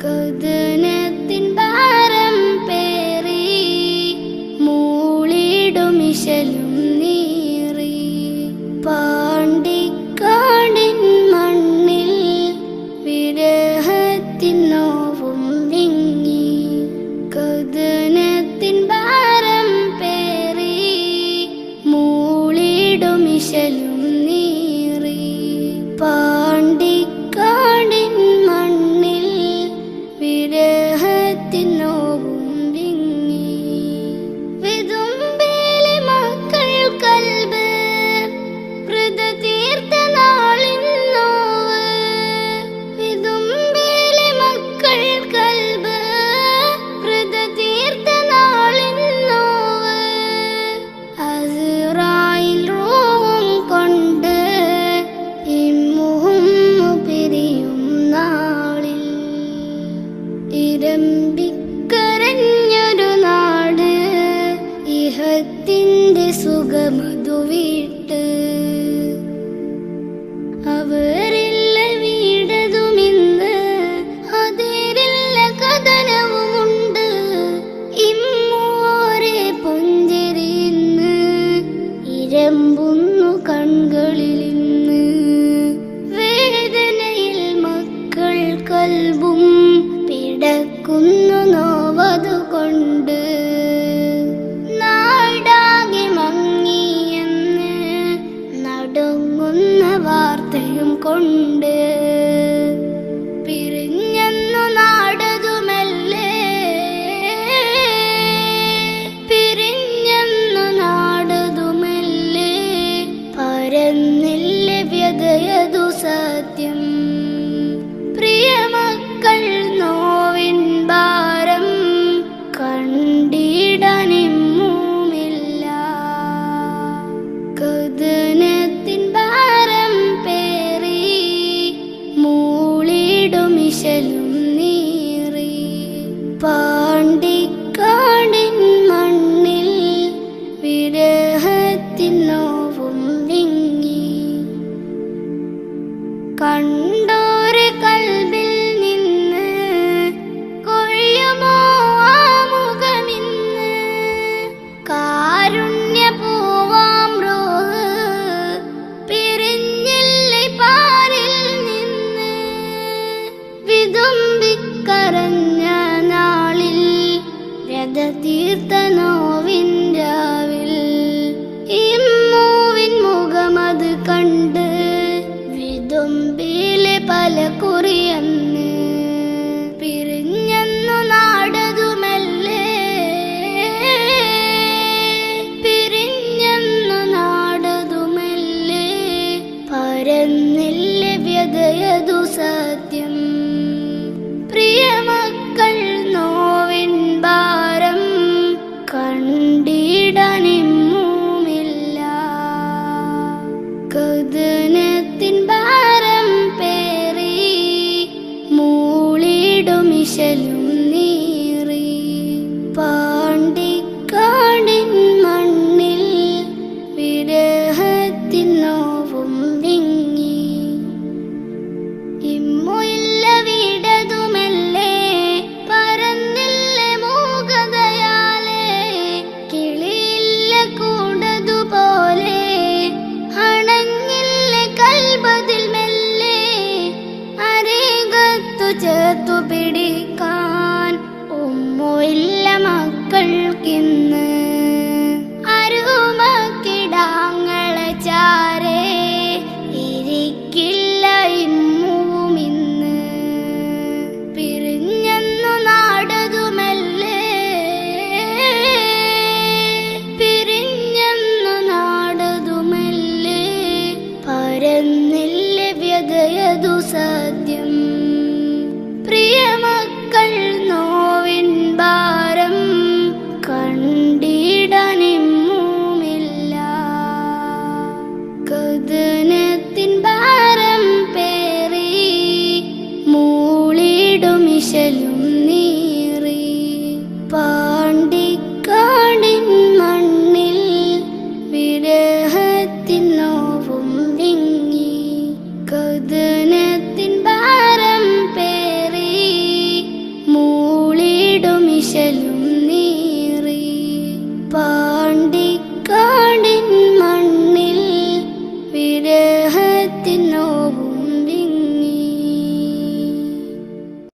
കഥനത്തിൻ ഭാരം പേറി മൂളിടുമിശലും സ്നേഹത്തിന്റെ സുഖമതു വിട്ട് 干。മലക്കുറിയെന്ന് അമ്മയ്ക്കിന്ന് അരുമക്കിടാങ്ങള ചാരേ ഇരിക്കില്ല ഇമ്മുമിന്ന് പിരിഞ്ഞെന്നു നാടകമല്ലേ പിരിഞ്ഞെന്നു നാടകമല്ലേ പരന്നില്ല വ്യതയതു സത്യം. പ്രിയമക്കൾ